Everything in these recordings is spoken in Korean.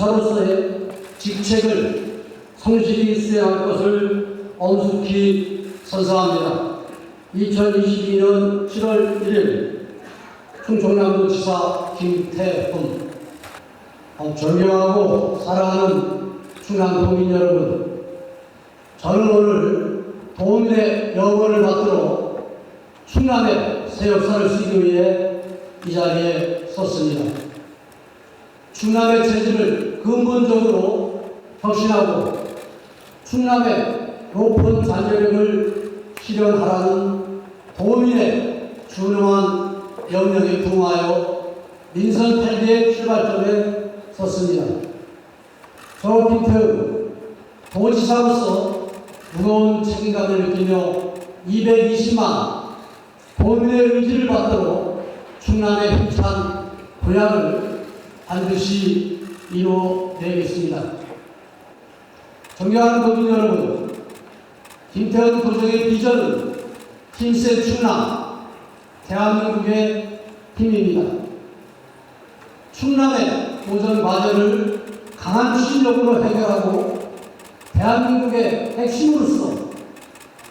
지사로서의 직책을 성실히 수행할 것을 엄숙히 선서합니다. 2022년 7월 1일 충청남도지사 김태훈 어, 존경하고 사랑하는 충남도민 여러분 저는 오늘 도민의 영원을 받들어 충남의 새 역사를 쓰기 위해 이 자리에 섰습니다. 충남의 체질을 근본적으로 혁신하고 충남의 높은 잠재력을 실현하라는 도민의 준엄한 명령에 부응하여 민선 8개의 출발점에 섰습니다. 저 김태우 도지사로서 무거운 책임감을 느끼며 220만 도민의 의지를 받들어 충남의 힘찬 도약을 반드시 이뤄내겠습니다. 존경하는 도민 여러분, 김태현 도정의 비전은 힘센 충남, 대한민국의 힘입니다. 충남의 도전 과제를 강한 추진력으로 해결하고 대한민국의 핵심으로서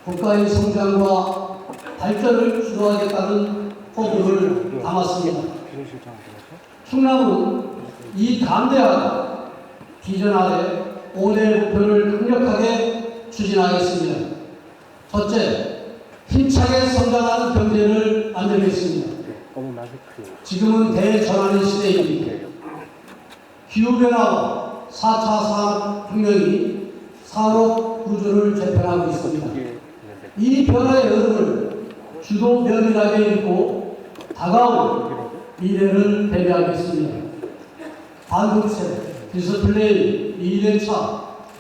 국가의 성장과 발전을 주도하겠다는 포부를 담았습니다. 충남은 이 담대한 비전 아래 5대 목표를 강력하게 추진하겠습니다. 첫째, 힘차게 성장하는 경제를 마스크 지금은 대전환의 시대입니다. 기후변화와 4차 산업혁명이 산업 구조를 재편하고 있습니다. 이 변화의 흐름을 주도 면밀하게 읽고 다가올 미래를 대비하겠습니다. 반도체, 디스플레이, 미래차,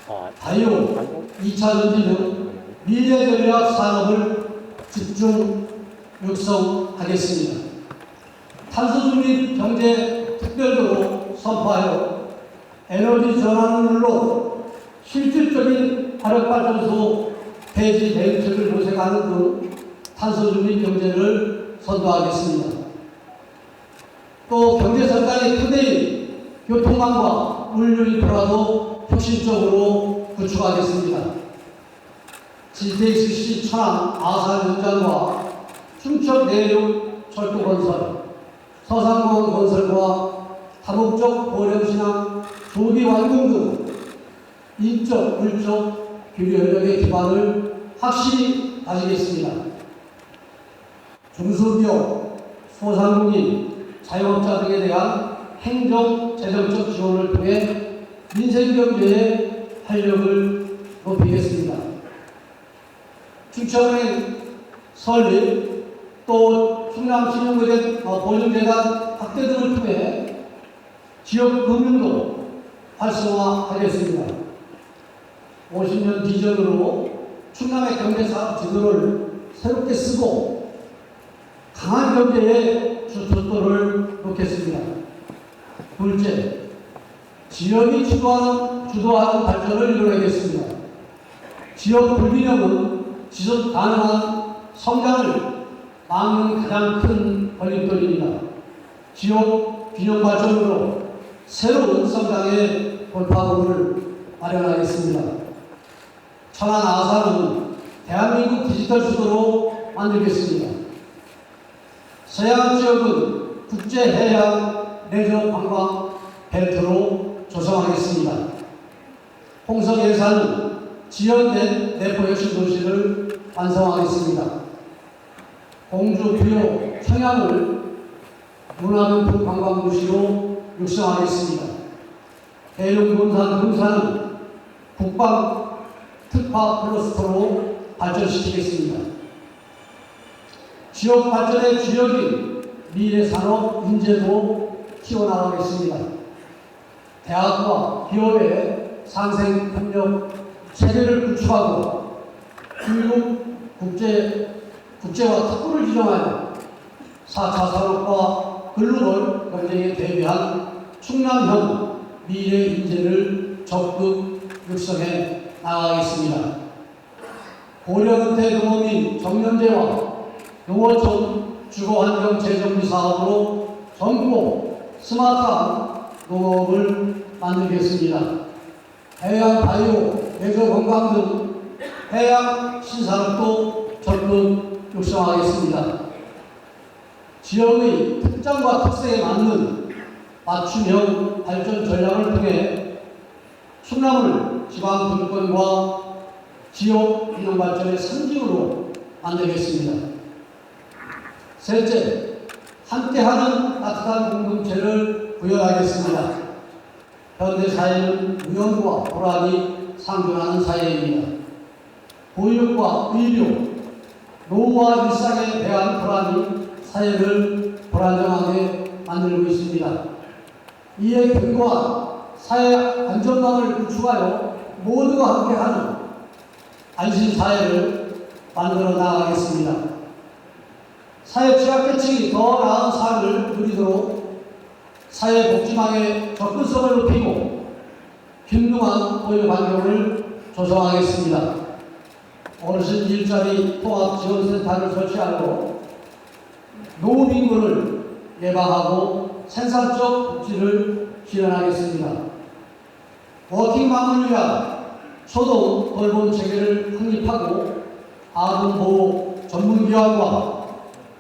아 바이오, 2차 전지 등 미래 전략 산업을 집중 육성하겠습니다. 탄소 중립 경제 특별도로 선포하여 에너지 물론 실질적인 화력발전소 폐지 대응책을 모색하는 등 탄소 중립 경제를 선도하겠습니다. 또 경제 성장의 크대인 교통망과 물류 인프라도 혁신적으로 구축하겠습니다. GTX-C 천안 아산 연장과 충청 내륙 철도 건설, 서상공원 건설과 다목적 보령신항 조기 완공 등 인적, 물적 교류 협력의 기반을 확실히 다지겠습니다. 중소기업, 소상공인, 자영업자 등에 대한 행정, 재정적 지원을 통해 민생 경제의 활력을 높이겠습니다. 충청은행 설립, 또 충남 신용보전 어, 보증재단 확대 등을 통해 지역 금융도 활성화하겠습니다. 50년 비전으로 충남의 경제 사업 지도를 새롭게 쓰고 강한 경제에 주특도를 놓겠습니다. 둘째, 지역이 주도하는, 주도하는 발전을 이뤄내겠습니다. 지역 불균형은 지속 가능한 성장을 막는 가장 큰 걸림돌입니다. 지역 균형 발전으로 새로운 성장의 돌파구를 마련하겠습니다. 천안 아산은 대한민국 디지털 수도로 만들겠습니다. 서해안 지역은 국제 해양 레저 관광 벨트로 조성하겠습니다. 홍성 예산은 지연된 내포 혁신 도시를 완성하겠습니다. 공주 부여 청양을 문화명품 관광 도시로 육성하겠습니다. 대륙 논산 금산은 국방 특화 클러스터로 발전시키겠습니다. 지역 발전의 주역인 미래 산업 인재도 키워나가겠습니다. 대학과 기업의 상생 협력 체계를 구축하고 교육 국제 국제화 특구를 지정하여 4차 산업과 글로벌 경쟁에 대비한 충남형 미래 인재를 적극 육성해 나가겠습니다. 고려은퇴 농업인 정년제와 농어촌 주거환경 재정비 사업으로 젊고 스마트한 농업을 만들겠습니다. 해양 바이오, 내조 건강 등 해양 신산업도 적극 육성하겠습니다. 지역의 특장과 특성에 맞는 맞춤형 발전 전략을 통해 충남을 지방 분권과 지역 균형 발전의 상징으로 만들겠습니다. 셋째, 함께하는 따뜻한 공동체를 구현하겠습니다. 현대 사회는 우연과 불안이 상존하는 사회입니다. 보육과 의료, 노후와 일상에 대한 불안이 사회를 불안정하게 만들고 있습니다. 이에 견고한 사회 안정감을 구축하여 모두가 함께하는 안심 사회를 만들어 나가겠습니다. 사회 취약계층이 더 나은 삶을 누리도록 사회복지망의 접근성을 높이고 균등한 보육 환경을 조성하겠습니다. 어르신 일자리 통합 지원센터를 설치하고 노후 빈곤을 예방하고 생산적 복지를 실현하겠습니다. 워킹맘을 위한 초동 돌봄 체계를 확립하고 아동 보호 전문기관과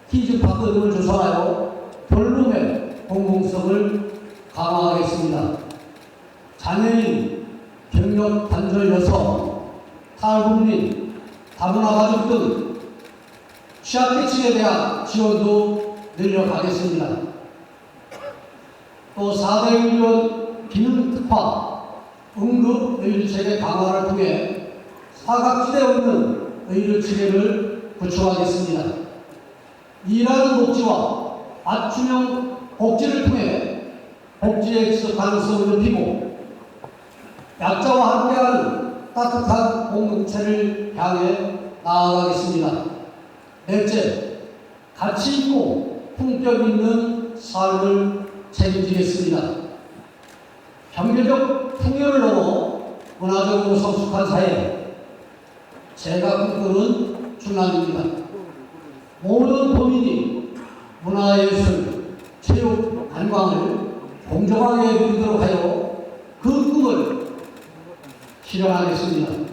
키즈파크 등을 조성하여 돌봄의 공공성을 강화하겠습니다. 장애인, 경력 단절 여성, 탈북민, 다문화 가족 등 취약계층에 대한 지원도 늘려가겠습니다. 또 4대 의료원 기능 특화, 응급 의료체계 강화를 통해 사각지대 없는 의료체계를 구축하겠습니다. 일하는 복지와 맞춤형 복지를 통해 복지의 지속 가능성을 높이고 약자와 함께하는 따뜻한 공동체를 향해 나아가겠습니다. 넷째, 가치 있고 품격 있는 삶을 책임지겠습니다. 경제적 풍요를 넘어 문화적으로 성숙한 사회, 제가 꿈꾸는 충남입니다. 모든 도민이 문화예술, 체육, 관광을 공정하게 누리도록 하여 그 꿈을 실현하겠습니다.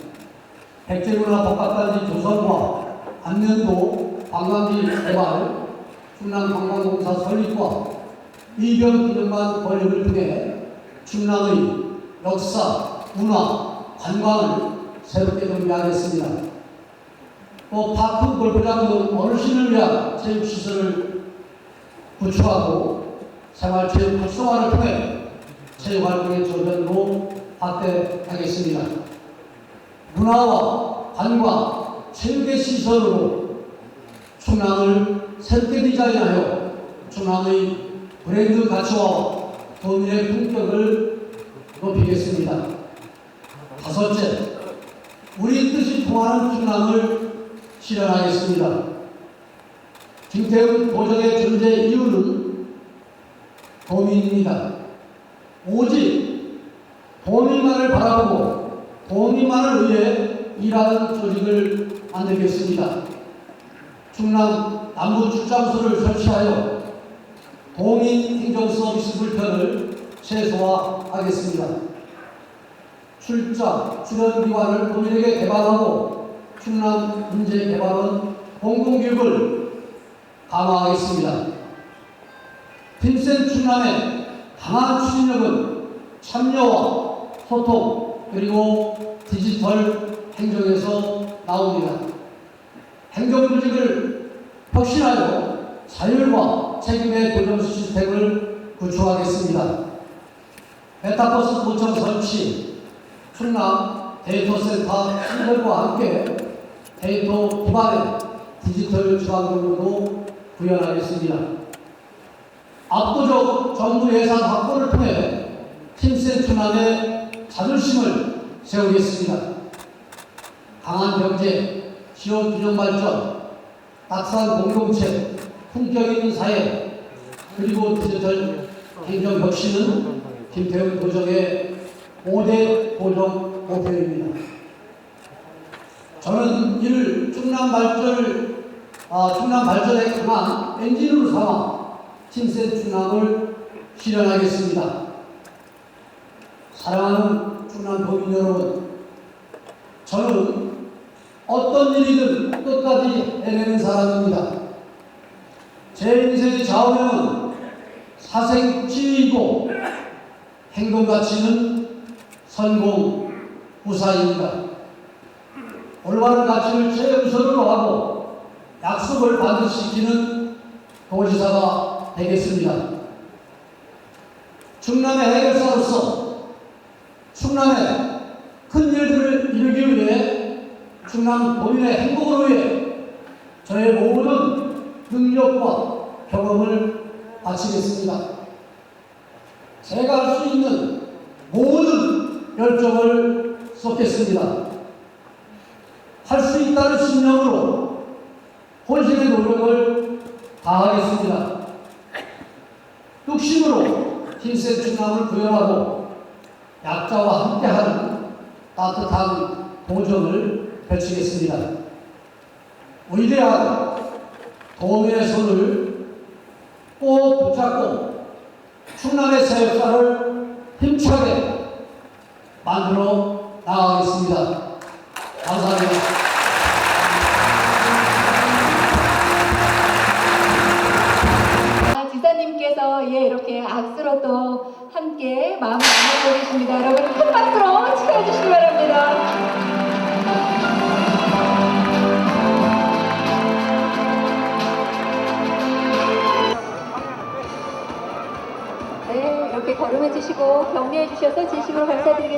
백제문화 복합단지 조성과 안면도 관광지 개발, 충남관광공사 설립과 이변 기념관 건립을 통해 충남의 역사, 문화, 관광을 새롭게 정비하겠습니다. 또 파크 골프장 등 어르신을 위한 체육시설을 구축하고 생활체육 활성화를 통해 체육활동의 저변도 확대하겠습니다. 문화와 관광, 체육의 시설으로 충남을 새롭게 디자인하여 충남의 브랜드 가치와 도민의 품격을 높이겠습니다. 다섯째, 우리 뜻이 통하는 충남을 실현하겠습니다. 김태훈 도정의 존재 이유는 도민입니다. 오직 도민만을 바라보고 도민만을 위해 일하는 조직을 만들겠습니다. 충남 남부 출장소를 설치하여 도민 행정 서비스 불편을 최소화하겠습니다. 출장, 출연 기관을 도민에게 개방하고 충남 문제 개발은 공공교육을 강화하겠습니다. 팀센 충남의 강한 추진력은 참여와 소통 그리고 디지털 행정에서 나옵니다. 행정조직을 혁신하여 자율과 책임의 교정 시스템을 구축하겠습니다. 메타버스 도청 설치, 충남 데이터 센터 신설과 함께 데이터 기반의 디지털 지방경로도 구현하겠습니다. 압도적 정부 예산 확보를 통해 팀센 충남의 자존심을 세우겠습니다. 강한 경제, 지역 균형 발전, 따뜻한 공동체, 품격 있는 사회, 그리고 디지털 행정 혁신은 김태훈 도정의 5대 고정 목표입니다. 저는 이를 충남 발전을 아, 충남 발전의 강한 엔진으로 삼아 팀센 충남을 실현하겠습니다. 사랑하는 충남 도민 여러분, 저는 어떤 일이든 끝까지 해내는 사람입니다. 제 인생의 좌우명은 사생치유이고 행동 가치는 선공 후사입니다. 올바른 가치를 최우선으로 하고 약속을 반드시 지키는 도지사가 되겠습니다. 충남의 해결사로서 충남의 큰 일들을 이루기 위해 충남 도민의 행복을 위해 저의 모든 능력과 경험을 바치겠습니다. 제가 할 수 있는 모든 열정을 쏟겠습니다. 있다는 신념으로 혼신의 노력을 다하겠습니다. 뚝심으로 힘센 충남을 구현하고 약자와 함께하는 따뜻한 도전을 펼치겠습니다. 위대한 도민의 손을 꼭 붙잡고 충남의 새 역사를 힘차게 만들어 나가겠습니다. 감사합니다. 또 함께 마음을 나누고 계십니다. 여러분 큰 박수로 축하해 주시기 바랍니다. 네, 이렇게 걸음해 주시고 격려해 주셔서 진심으로 감사드리겠습니다.